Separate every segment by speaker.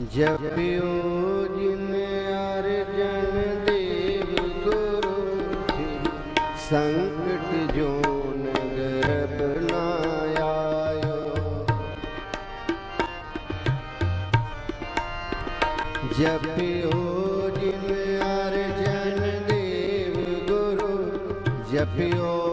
Speaker 1: जब जिन अर्जन देव गुरु संकट जो नगर बनायो जपियो जिन अर्जन देव गुरु जपियो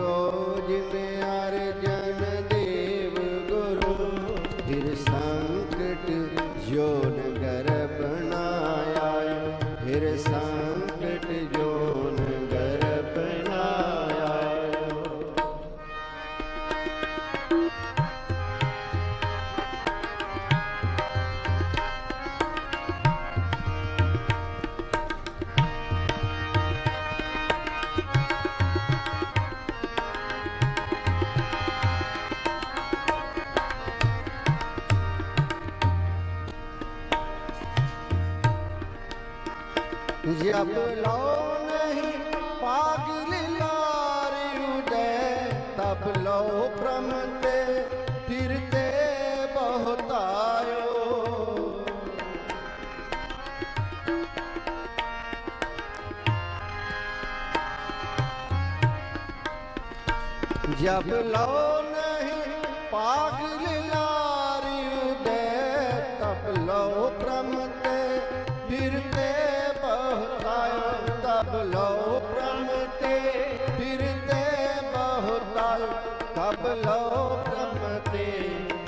Speaker 1: सोज में हर जन जब लो नहीं पागल लार उदय, तब लो भ्रमते फिरते बहुत आयो। जब लो नहीं पागल
Speaker 2: ਕਬ
Speaker 1: ਲੋ ਬ੍ਰਹਮ ਤੇ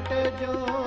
Speaker 1: संकट
Speaker 2: ਜੋਨ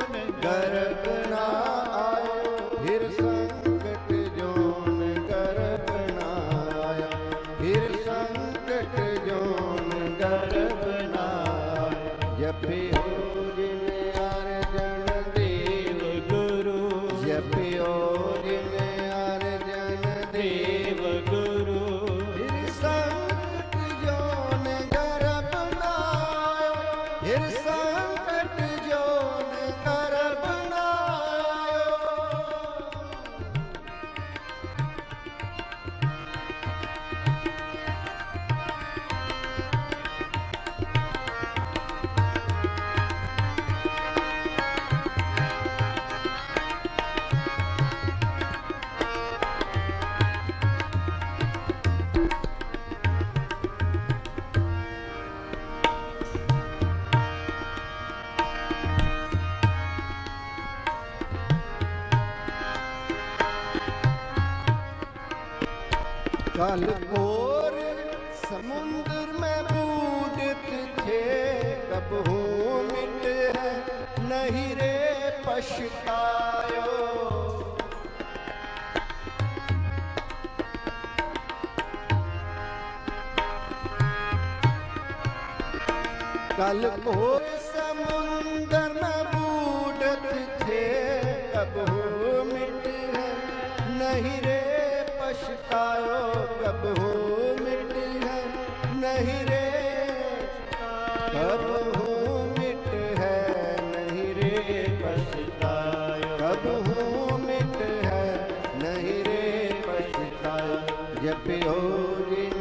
Speaker 1: कल और समुद्र में बूढ़त थे कब हूँ मिट है नहीं रे पछतायो कल घोर समुंदर में बूढ़त थे कब हो मिट है नहीं रे सतायो कब हो मिट है, नहीं रे। कब हो मिट है, नहीं रे, पछतायो। कब हो मिट है, नहीं रे, पछतायो। जब हो जिन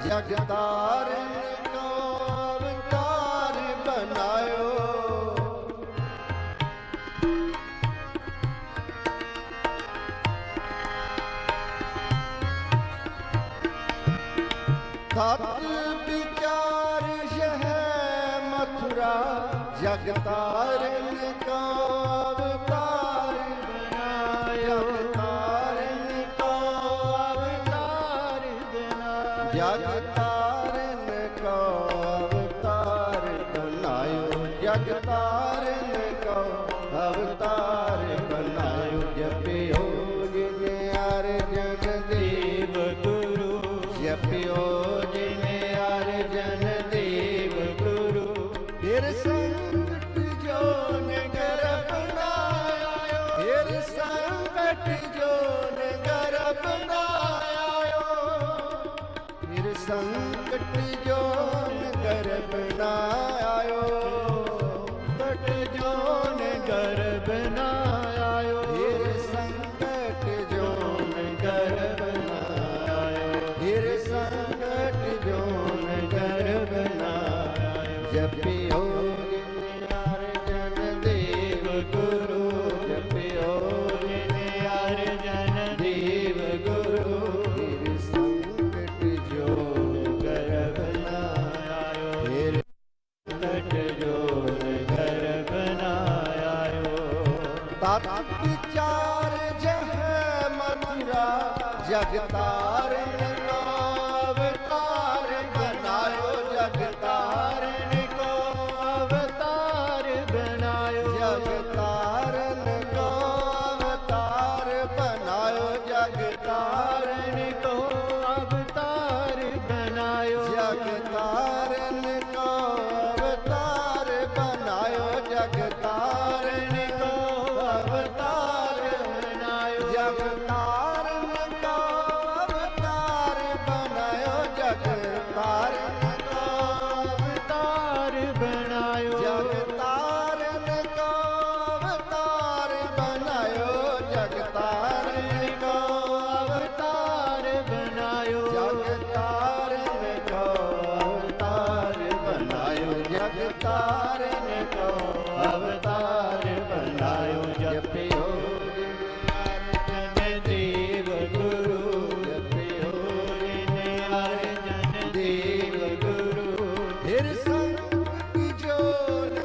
Speaker 1: ਜਗਤਾਰਨ ਕੋ ਅਵਤਾਰ ਬਨਾਇਓ ਤਤ ਵਿਚਾਰ ਸ਼ਹਿ ਮਥੁਰਾ ਜਗਤਾਰਨ ਕੋ ਅਵਤਾਰ ਬਨਾਇਓ, ਜਪਿਓ ਜਿਨੇ ਹਰ
Speaker 2: ਜਗਦੇਵ ਗੁਰੂ।
Speaker 1: ਜਪਿਓ ਜਿਨੇ ਹਰ ਜਨਦੇਵ
Speaker 2: ਗੁਰੂ।
Speaker 1: ਤੇਰੇ ਸੰਗਤ ਜੋ ਨਗਰ ਬਨਾਇਓ ਤੇਰੇ
Speaker 2: ਜੋ ਨਗਰ
Speaker 1: ਜੋ जोन गर्भ लायो जपियो जन देव
Speaker 2: गुरु। जपियो जन
Speaker 1: देव गुरु। फिर संकट जोन गर्भ लायो फिर संकट
Speaker 2: जगता
Speaker 1: ਅਵਤਾਰਨ ਤਾਰਨ ਕੋ ਅਵਤਾਰ ਬਨਾਇਓ ਜਗ ਤਾਰਨ ਕੋ
Speaker 2: ਅਵਤਾਰ
Speaker 1: ਬਨਾਇਓ ਜਗ ਤਾਰਨ ਬੋਲ